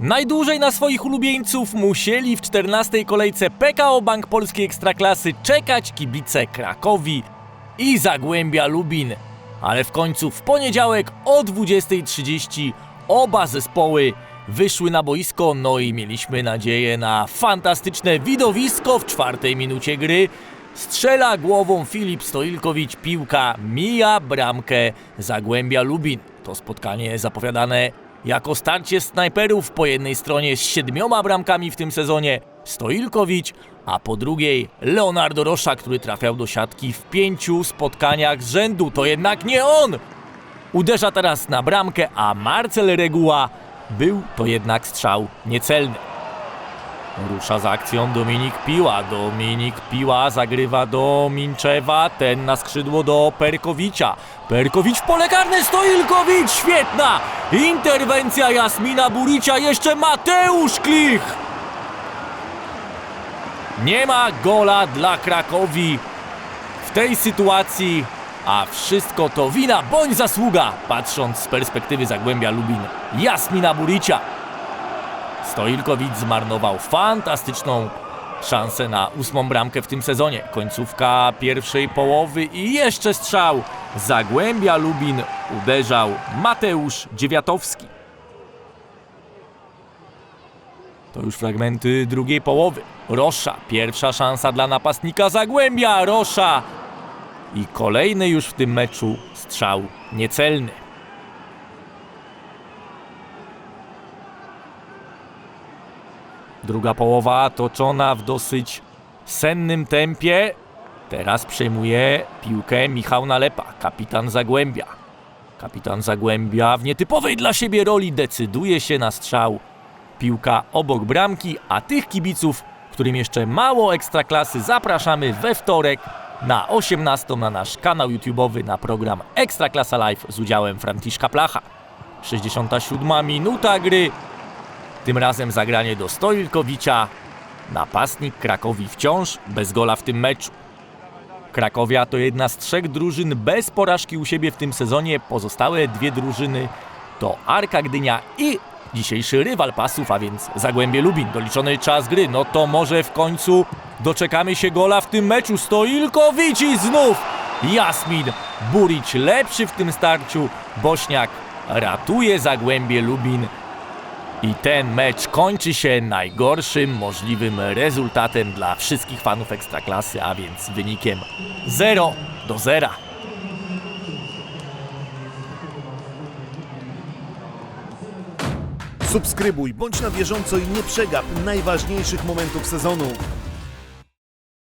Najdłużej na swoich ulubieńców musieli w 14 kolejce PKO Bank Polskiej Ekstraklasy czekać kibice Krakowi i Zagłębia Lubin. Ale w końcu w poniedziałek o 20.30 oba zespoły wyszły na boisko, no i mieliśmy nadzieję na fantastyczne widowisko w czwartej minucie gry. Strzela głową Filip Stoilkowicz, piłka mija bramkę Zagłębia Lubin. To spotkanie zapowiadane jako starcie snajperów po jednej stronie z siedmioma bramkami w tym sezonie Stoilkowicz, a po drugiej Leonardo Rosza, który trafiał do siatki w pięciu spotkaniach z rzędu. To jednak nie on! Uderza teraz na bramkę, a Marcel Reguła był to jednak strzał niecelny. Rusza z akcją Dominik Piła. Dominik Piła zagrywa do Minczewa, ten na skrzydło do Perkowicza. Perkowicz w pole Stoilkowicz, świetna! Interwencja Jasmina Buricia, jeszcze Mateusz Klich! Nie ma gola dla Krakowi w tej sytuacji, a wszystko to wina bądź zasługa, patrząc z perspektywy Zagłębia Lubin, Jasmina Buricia. Stoilkowicz zmarnował fantastyczną szansę na ósmą bramkę w tym sezonie. Końcówka pierwszej połowy i jeszcze strzał. Zagłębia Lubin uderzał Mateusz Dziewiatowski. To już fragmenty drugiej połowy. Rosza, pierwsza szansa dla napastnika Zagłębia. Rosza i kolejny już w tym meczu strzał niecelny. Druga połowa toczona w dosyć sennym tempie. Teraz przejmuje piłkę Michał Nalepa, kapitan Zagłębia. Kapitan Zagłębia w nietypowej dla siebie roli decyduje się na strzał. Piłka obok bramki, a tych kibiców, którym jeszcze mało ekstraklasy, zapraszamy we wtorek na 18 na nasz kanał YouTube'owy na program Ekstraklasa Live z udziałem Franciszka Placha. 67 minuta gry. Tym razem zagranie do Stoilkowicza. Napastnik Krakowi wciąż bez gola w tym meczu. Krakowia to jedna z trzech drużyn bez porażki u siebie w tym sezonie. Pozostałe dwie drużyny to Arka Gdynia i dzisiejszy rywal pasów, a więc Zagłębie Lubin. Doliczony czas gry, no to może w końcu doczekamy się gola w tym meczu. Stoilkowicz i znów Jasmin Burić lepszy w tym starciu. Bośniak ratuje Zagłębie Lubin. I ten mecz kończy się najgorszym możliwym rezultatem dla wszystkich fanów Ekstraklasy, a więc wynikiem 0 do 0. Subskrybuj, bądź na bieżąco i nie przegap najważniejszych momentów sezonu.